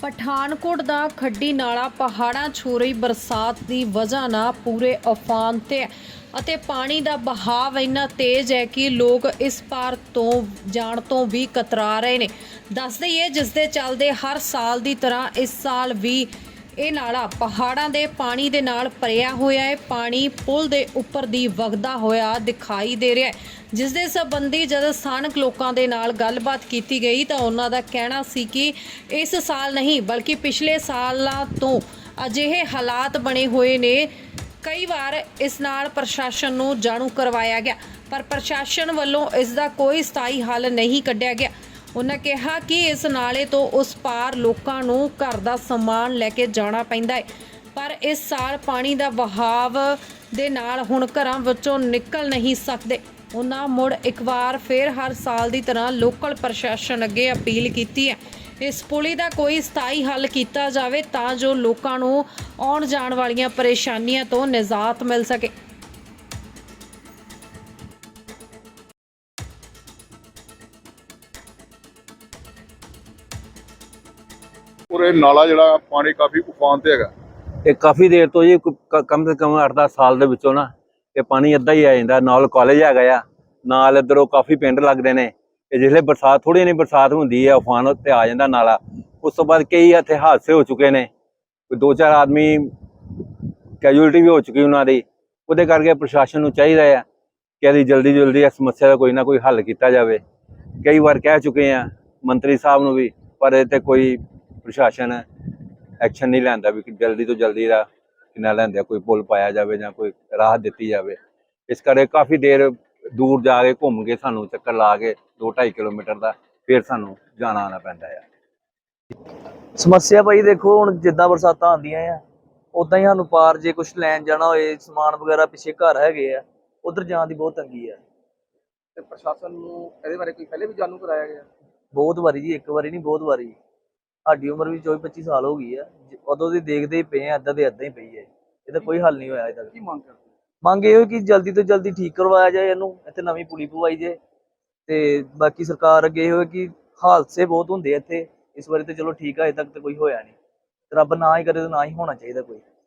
ਪਠਾਨਕੋਟ ਦਾ ਖੱਡੀ ਨਾਲਾ ਪਹਾੜਾਂ ਛੂ ਰਹੀ ਬਰਸਾਤ ਦੀ ਵਜ੍ਹਾ ਨਾਲ ਪੂਰੇ ਅਫਾਨ ਤੇ ਹੈ ਅਤੇ ਪਾਣੀ ਦਾ ਬਹਾਵ ਇੰਨਾ ਤੇਜ਼ ਹੈ ਕਿ ਲੋਕ ਇਸ ਪਾਰ ਤੋਂ ਜਾਣ ਤੋਂ ਵੀ ਕਤਰਾ ਰਹੇ ਨੇ। ਦੱਸ ਦਈਏ ਜਿਸ ਦੇ ਚੱਲਦੇ ਹਰ ਸਾਲ ਦੀ ਤਰ੍ਹਾਂ ਇਸ ਸਾਲ ਵੀ ਇਹ ਨਾਲਾ ਪਹਾੜਾਂ ਦੇ ਪਾਣੀ ਦੇ ਨਾਲ ਭਰਿਆ ਹੋਇਆ ਹੈ। ਪਾਣੀ ਪੁਲ ਦੇ ਉੱਪਰ ਦੀ ਵਗਦਾ ਹੋਇਆ ਦਿਖਾਈ ਦੇ ਰਿਹਾ ਹੈ। ਜਿਸ ਦੇ ਸੰਬੰਧੀ ਜਦ ਸਥਾਨਕ ਲੋਕਾਂ ਦੇ ਨਾਲ ਗੱਲਬਾਤ ਕੀਤੀ ਗਈ ਤਾਂ ਉਹਨਾਂ ਦਾ ਕਹਿਣਾ ਸੀ ਕਿ ਇਸ ਸਾਲ ਨਹੀਂ, ਬਲਕਿ ਪਿਛਲੇ ਸਾਲਾਂ ਤੋਂ ਅਜਿਹੇ ਹਾਲਾਤ ਬਣੇ ਹੋਏ ਨੇ। ਕਈ ਵਾਰ ਇਸ ਨਾਲ ਪ੍ਰਸ਼ਾਸਨ ਨੂੰ ਜਾਣੂ ਕਰਵਾਇਆ ਗਿਆ, ਪਰ ਪ੍ਰਸ਼ਾਸਨ ਵੱਲੋਂ ਇਸ ਦਾ ਕੋਈ ਸਥਾਈ ਹੱਲ ਨਹੀਂ ਕੱਢਿਆ ਗਿਆ। ਉਹਨਾਂ ਕਿਹਾ ਕਿ ਇਸ ਨਾਲੇ ਤੋਂ ਉਸ ਪਾਰ ਲੋਕਾਂ ਨੂੰ ਘਰ ਦਾ ਸਮਾਨ ਲੈ ਕੇ ਜਾਣਾ ਪੈਂਦਾ ਹੈ। ਪਰ ਇਸ ਸਾਲ ਪਾਣੀ ਦਾ ਵਹਾਵ ਦੇ ਨਾਲ ਹੁਣ ਘਰਾਂ ਵਿੱਚੋਂ ਨਿਕਲ ਨਹੀਂ ਸਕਦੇ। ਉਹਨਾਂ ਮੁੜ ਇੱਕ ਵਾਰ ਫੇਰ ਹਰ ਸਾਲ ਦੀ ਤਰ੍ਹਾਂ ਲੋਕਲ ਪ੍ਰਸ਼ਾਸਨ ਅੱਗੇ ਅਪੀਲ ਕੀਤੀ ਹੈ। ਇਸ ਪੁਲੀ ਦਾ ਕੋਈ ਸਥਾਈ ਹੱਲ ਕੀਤਾ ਜਾਵੇ ਤਾਂ ਜੋ ਲੋਕਾਂ ਨੂੰ ਆਉਣ ਜਾਣ ਵਾਲੀਆਂ ਪਰੇਸ਼ਾਨੀਆਂ ਤੋਂ ਨਿਜਾਤ ਮਿਲ ਸਕੇ। ਔਰ ਨਾਲਾ ਜਿਹੜਾ ਪਾਣੀ ਕਾਫੀ ਉਫਾਨ ਤੇ ਹੈਗਾ। ਇਹ ਕਾਫੀ ਦੇਰ ਤੋਂ ਜੀ ਕਮ ਸੇ ਕਮ 8-10 ਸਾਲ ਦੇ ਵਿੱਚੋਂ ਨਾ, ਇਹ ਪਾਣੀ ਅੱਧਾ ਹੀ ਆ ਜਾਂਦਾ, ਨਾਲ ਕਾਲਜ ਹੈਗਾ ਆ, ਨਾਲ ਇੱਧਰੋਂ ਕਾਫੀ ਪਿੰਡ ਲੱਗਦੇ ਨੇ। ਇਹ ਜਿਹੜੇ ਬਰਸਾਤ ਥੋੜੀ ਨਹੀਂ ਬਰਸਾਤ ਹੁੰਦੀ ਹੈ ਉਫਾਨ ਤੇ ਆ ਜਾਂਦਾ ਨਾਲਾ। ਉਸ ਤੋਂ ਬਾਅਦ ਕਈ ਇੱਥੇ ਹਾਦਸੇ ਹੋ ਚੁੱਕੇ ਨੇ। ਕੋਈ ਦੋ ਚਾਰ ਆਦਮੀ ਕੈਜੂਅਲਟੀ ਵੀ ਹੋ ਚੁੱਕੀ ਉਹਨਾਂ ਦੀ। ਉਹਦੇ ਕਰਕੇ ਪ੍ਰਸ਼ਾਸਨ ਨੂੰ ਚਾਹੀਦਾ ਹੈ ਕਿ ਇਹਦੀ ਜਲਦੀ ਜਲਦੀ ਇਸ ਸਮੱਸਿਆ ਦਾ ਕੋਈ ਨਾ ਕੋਈ ਹੱਲ ਕੀਤਾ ਜਾਵੇ। ਕਈ ਵਾਰ ਕਹਿ ਚੁੱਕੇ ਆ ਮੰਤਰੀ ਸਾਹਿਬ ਨੂੰ ਵੀ, ਪਰ ਇਹ ਤੇ ਕੋਈ ਪ੍ਰਸ਼ਾਸਨ ਐਕਸ਼ਨ ਨਹੀਂ ਲੈਂਦਾ ਵੀ ਜਲਦੀ ਤੋਂ ਜਲਦੀ ਦਾ ਕਿੰਨਾ ਲੈਂਦਾ ਕੋਈ ਪੁਲ ਪਾਇਆ ਜਾਵੇ ਜਾਂ ਕੋਈ ਰਾਹਤ ਦਿੱਤੀ ਜਾਵੇ। ਇਸ ਕਰਕੇ ਕਾਫੀ ਦੇਰ ਦੂਰ ਜਾ ਕੇ ਘੁੰਮ ਕੇ ਸਾਨੂੰ ਚੱਕਰ ਲਾ ਕੇ 2.5 ਕਿਲੋਮੀਟਰ ਦਾ ਫਿਰ ਸਾਨੂੰ ਜਾਣਾ ਆਉਣਾ ਪੈਂਦਾ ਆ। ਸਮੱਸਿਆ ਭਾਈ ਦੇਖੋ ਹੁਣ ਜਿੱਦਾਂ ਬਰਸਾਤਾਂ ਆਉਂਦੀਆਂ ਆ ਉਦਾਂ ਹੀ ਸਾਨੂੰ ਪਾਰ ਜੇ ਕੁਝ ਲੈਣ ਜਾਣਾ ਹੋਏ ਸਮਾਨ ਵਗੈਰਾ ਪਿੱਛੇ ਘਰ ਹੈਗੇ ਆ ਉਧਰ ਜਾਣ ਦੀ ਬਹੁਤ ਤੰਗੀ ਆ। ਤੇ ਪ੍ਰਸ਼ਾਸਨ ਨੂੰ ਇਹਦੇ ਬਾਰੇ ਕੋਈ ਪਹਿਲੇ ਵੀ ਜਾਣੂ ਕਰਾਇਆ ਗਿਆ? ਬਹੁਤ ਵਾਰੀ ਜੀ ਇੱਕ ਵਾਰੀ ਨਹੀਂ ਬਹੁਤ ਵਾਰੀ। ਸਾਡੀ ਉਮਰ ਵੀ 24 25 ਸਾਲ ਹੋ ਗਈ ਆ। ਜ- ਉਦੋਂ ਦੀ ਦੇਖਦੇ ਹੀ ਪਏ ਆ ਏਦਾਂ ਦੇ ਏਦਾਂ ਹੀ ਪਈ ਹੈ ਇਹਦਾ ਕੋਈ ਹੱਲ ਨਹੀਂ ਹੋਇਆ ਅਜੇ ਤੱਕ ਕੀ ਮੰਗ ਕਰਦੇ? ਮੰਗ ਇਹ ਹੋਈ ਕਿ ਜਲਦੀ ਤੋਂ ਜਲਦੀ ਠੀਕ ਕਰਵਾਇਆ ਜਾਏ ਇਹਨੂੰ ਇੱਥੇ ਨਵੀਂ ਪੁਲੀ ਪਵਾਈ ਜੇ ਤੇ ਬਾਕੀ ਸਰਕਾਰ ਅੱਗੇ ਇਹ ਹੋਏ ਕਿ ਹਾਦਸੇ ਬਹੁਤ ਹੁੰਦੇ ਆ ਇੱਥੇ। ਇਸ ਵਾਰੀ ਤੇ ਚਲੋ ਠੀਕ ਆ ਅਜੇ ਤੱਕ ਤੇ ਕੋਈ ਹੋਇਆ ਨਹੀਂ। ਰੱਬ ਨਾ ਹੀ ਕਰੇ ਤਾਂ ਨਾ ਹੀ ਹੋਣਾ ਚਾਹੀਦਾ ਕੋਈ।